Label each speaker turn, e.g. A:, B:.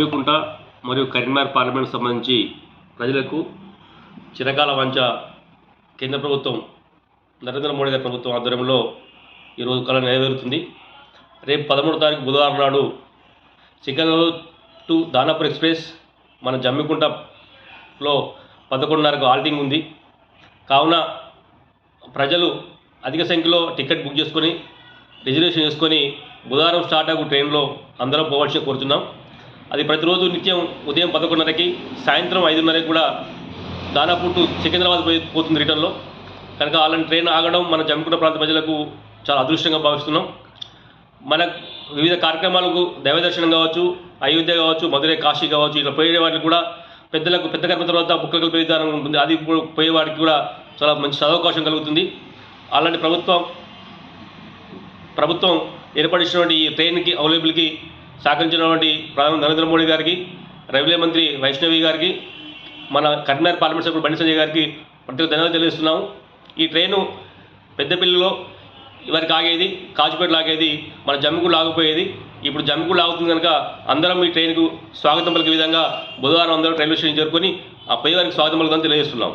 A: దేవికుంట మరియు కరీంనగర్ పార్లమెంట్ సంబంధించి ప్రజలకు చిరకాల వంచ కేంద్ర ప్రభుత్వం నరేంద్ర మోడీ గారి ప్రభుత్వం ఆధ్వర్యంలో ఈరోజు కళ నెరవేరుతుంది. రేపు పదమూడు తారీఖు బుధవారం నాడు సికింద్రాబాద్ టు దానాపూర్ ఎక్స్ప్రెస్ మన జమ్మికుంటలో పదకొండున్నరకు ఆల్టింగ్ ఉంది. కావున ప్రజలు అధిక సంఖ్యలో టికెట్ బుక్ చేసుకొని రిజర్వేషన్ చేసుకొని బుధవారం స్టార్ట్ అయ్యే ట్రైన్లో అందరం పోవాల్సి కోరుతున్నాం అది ప్రతిరోజు నిత్యం ఉదయం పదకొండున్నరకి సాయంత్రం ఐదున్నరకి కూడా దాదాపు టు సికింద్రాబాద్ పోతుంది రిటర్న్లో. కనుక అలాంటి ట్రైన్ ఆగడం మన జమ్మికుంట ప్రాంత ప్రజలకు చాలా అదృష్టంగా భావిస్తున్నాం. మన వివిధ కార్యక్రమాలకు దైవదర్శనం కావచ్చు అయోధ్య కావచ్చు మధురై కాశీ కావచ్చు ఇట్లా పోయే వాటికి కూడా పెద్దలకు పెద్ద కర్మ తర్వాత బుక్కలు పోయే విధానం ఉంటుంది. అది కూడా పోయే వాడికి కూడా చాలా మంచి సదవకాశం కలుగుతుంది. అలాంటి ప్రభుత్వం ప్రభుత్వం ఏర్పడినటువంటి ఈ ట్రైన్కి అవైలబుల్కి సహకరించినటువంటి ప్రధాని నరేంద్ర మోడీ గారికి రైల్వే మంత్రి వైష్ణవి గారికి మన కరీంనగర్ పార్లమెంట్ సభ్యుడు బండి సంజయ్ గారికి ప్రత్యేక ధన్యవాదాలు తెలియజేస్తున్నాము. ఈ ట్రైను పెద్దపల్లిలో ఇవరికి ఆగేది కాజుపేట ఆగేది మన జమ్మిగూడ లాగిపోయేది ఇప్పుడు జమ్మిగూడ లాగుతుంది కనుక అందరం ఈ ట్రైన్కు స్వాగతం పలికే విధంగా బుధవారం అందరం రైల్వే స్టేషన్ చేరుకొని ఆ పై వారికి స్వాగతం పలుకుదని తెలియజేస్తున్నాం